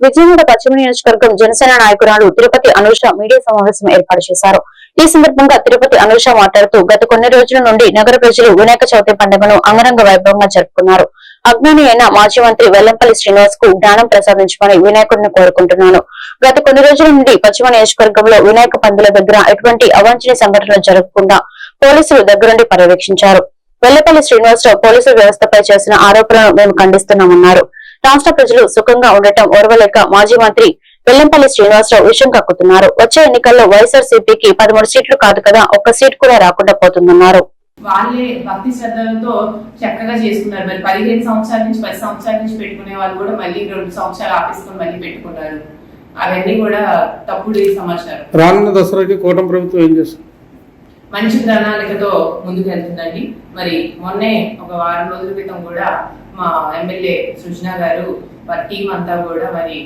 విజయవాడ పశ్చిమ నియోజకవర్గం జనసేన నాయకురాలు తిరుపతి అనూష మీడియా సమావేశం ఏర్పాటు చేశారు. ఈ సందర్భంగా తిరుపతి అనూష మాట్లాడుతూ గత కొన్ని రోజుల నుండి నగర ప్రజలు వినాయక చవితి పండుగను అంగరంగ వైభవంగా జరుపుకున్నారు. అజ్ఞాని అయిన మాజీ మంత్రి వెల్లంపల్లి శ్రీనివాస్కు జ్ఞానం ప్రసాదించమని వినాయకుడిని కోరుకుంటున్నాను. గత కొన్ని రోజుల నుండి పశ్చిమ నియోజకవర్గంలో వినాయక పందుల దగ్గర ఎటువంటి అవాంఛనీయ సంఘటనలు జరగకుండా పోలీసులు దగ్గరుండి పర్యవేక్షించారు. వెల్లపల్లి శ్రీనివాసరావు పోలీసు వ్యవస్థపై చేసిన ఆరోపణలను మేము ఖండిస్తున్నామన్నారు. రాష్ట్ర ప్రజలు సుఖంగా ఉండటం ఓర్వలేక మాజీ మంత్రి వెల్లంపల్లి శ్రీనివాసరావు విషయం కక్కుతున్నారు. వచ్చే ఎన్నికల్లో వైఎస్ఆర్సీపీకి పదమూడు సీట్లు కాదు కదా ఒక్క సీట్ కూడా రాకుండా పోతుందన్నారు. వాళ్ళే భక్తి శ్రద్ధలతో చక్కగా చేసుకున్నారు. మరి పదిహేను సంవత్సరాల నుంచి పది సంవత్సరాల నుంచి పెట్టుకునే వాళ్ళు కూడా మళ్ళీ రెండు సంవత్సరాలు ఆపేసుకొని మళ్ళీ పెట్టుకున్నారు అవన్నీ కూడా తప్పుడు సమాచారం. రానున్న దసరాకి కూటమి ప్రభుత్వం ఏం చేస్తుంది? మంచి ప్రణాళికతో ముందుకు వెళ్తుందండి. మరి మొన్నే ఒక వారం రోజుల క్రితం కూడా మా ఎమ్మెల్యే సృజన గారు వారి టీం అంతా కూడా మరి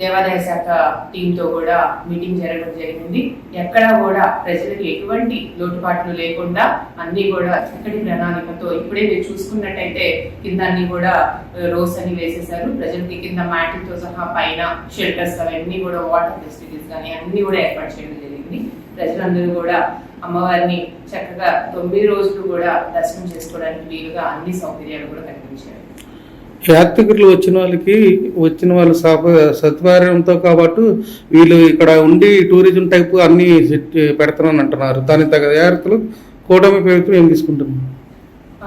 దేవాదాయ శాఖ టీంతో కూడా మీటింగ్ జరగడం జరిగింది. ఎక్కడా కూడా ప్రజలకు ఎటువంటి లోటుపాట్లు లేకుండా అన్ని కూడా చక్కటి ప్రణాళికతో ఇప్పుడే మీరు చూసుకున్నట్టయితే కింద అన్ని కూడా రోస్ అని వేసేసారు ప్రజలకి కింద మ్యాటింగ్తో సహా పైన షెల్టర్స్ అవన్నీ కూడా వాటర్ ఫెసిలిటీస్ కానీ అన్ని కూడా ఏర్పాటు చేయడం జరిగింది. ప్రజలందరూ కూడా అమ్మవారిని చక్కగా తొమ్మిది రోజులు కూడా దర్శనం చేసుకోవడానికి వీలుగా అన్ని సౌకర్యాలు కూడా కల్పించారు. యాత్రికులు వచ్చిన వాళ్ళకి వచ్చిన వాళ్ళు సప- సత్కార్యంతో కాబట్టి వీళ్ళు ఇక్కడ ఉండి టూరిజం టైప్ అన్ని పెడతానని అంటున్నారు. దానికి తగ్గ జాగ్రత్తలు కూటమి ప్రభుత్వం ఏం తీసుకుంటుంది?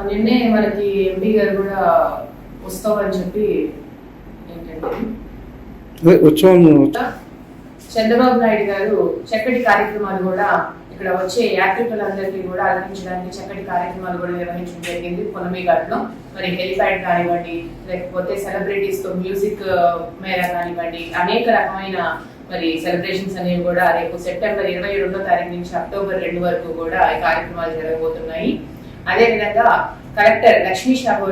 నిన్నే మనకి ఎంపీ గారు కూడా వస్తామని చెప్పి ఏంటంటే ఉత్సవం చంద్రబాబు నాయుడు గారు చక్కటి కార్యక్రమాలు కూడా ఇక్కడ వచ్చే యాత్రికులందరికీ కూడా అలరించడానికి చక్కటి కార్యక్రమాలు కూడా నిర్వహించడం జరిగింది. పొనమిఘాట్లో మరి హెలిప్యాడ్ కానివ్వండి లేకపోతే సెలబ్రిటీస్తో మ్యూజిక్ మేర కానివ్వండి అనేక రకమైన మరి సెలబ్రేషన్స్ అనేవి కూడా రేపు సెప్టెంబర్ ఇరవై రెండో తారీఖు నుంచి అక్టోబర్ రెండు వరకు కూడా ఈ కార్యక్రమాలు జరగబోతున్నాయి. అదేవిధంగా కలెక్టర్ లక్ష్మీ షాగో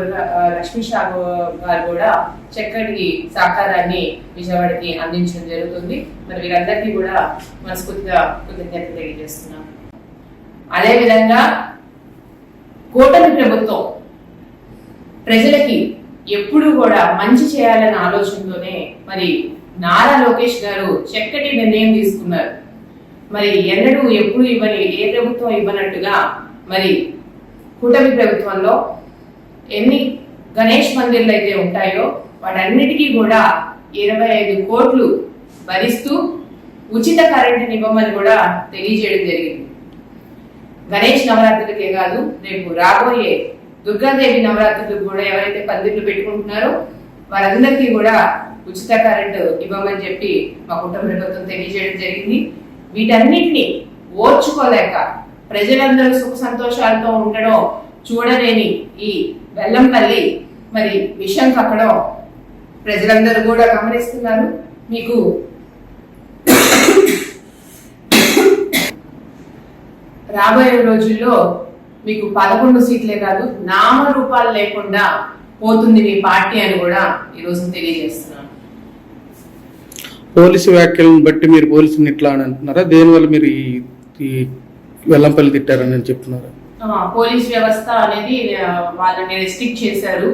లక్ష్మీ షాగో గారు కూడా చక్కటి సహకారాన్ని విజయవాడకి అందించడం జరుగుతుంది. మరి వీరందరికీ కూడా మనస్ఫూర్తిగా కృతజ్ఞత తెలియజేస్తున్నాం. అదేవిధంగా కూటమి ప్రభుత్వం ప్రజలకి ఎప్పుడు కూడా మంచి చేయాలన్న ఆలోచనతోనే మరి నారా లోకేష్ గారు చక్కటి నిర్ణయం తీసుకున్నారు. మరి ఎన్నడూ ఎప్పుడు ఇవ్వని ఏ ప్రభుత్వం ఇవ్వనట్టుగా మరి కూటమి ప్రభుత్వంలో ఎన్ని గణేష్ మందిర్లు అయితే ఉంటాయో వాటన్నిటికీ కూడా ఇరవై ఐదు కోట్లు భరిస్తూ ఉచిత కరెంటుని ఇవ్వమని కూడా తెలియజేయడం జరిగింది. గణేష్ నవరాత్రులకే కాదు రేపు రాబోయే దుర్గాదేవి నవరాత్రులకు కూడా ఎవరైతే పందిర్లు పెట్టుకుంటున్నారో వారందరికీ కూడా ఉచిత కరెంటు ఇవ్వమని చెప్పి మా కుటుంబ ప్రభుత్వం తెలియజేయడం జరిగింది. వీటన్నిటిని ఓర్చుకోలేక ప్రజలందరూ సుఖ సంతోషాలతో ఉండడం చూడలేని ఈ బెల్లంపల్లి మరి విషయం కక్కడం ప్రజలందరూ కూడా గమనిస్తున్నారు. మీకు రాబోయే రోజుల్లో మీకు పదకొండు సీట్లే కాదు నామరూపాలు లేకుండా పోతుంది మీ పార్టీ అని కూడా ఈరోజు తెలియజేస్తున్నాను. పోలీసు వ్యాఖ్యలను బట్టి మీరు పోలీసుని ఇట్లా అని అంటున్నారా? దేనివల్ల మీరు ఈ వెల్లంపల్లి తిట్టారని చెప్తున్నారు పోలీస్ వ్యవస్థ అనేది వాళ్ళని రెస్ట్రిక్ట్ చేశారు.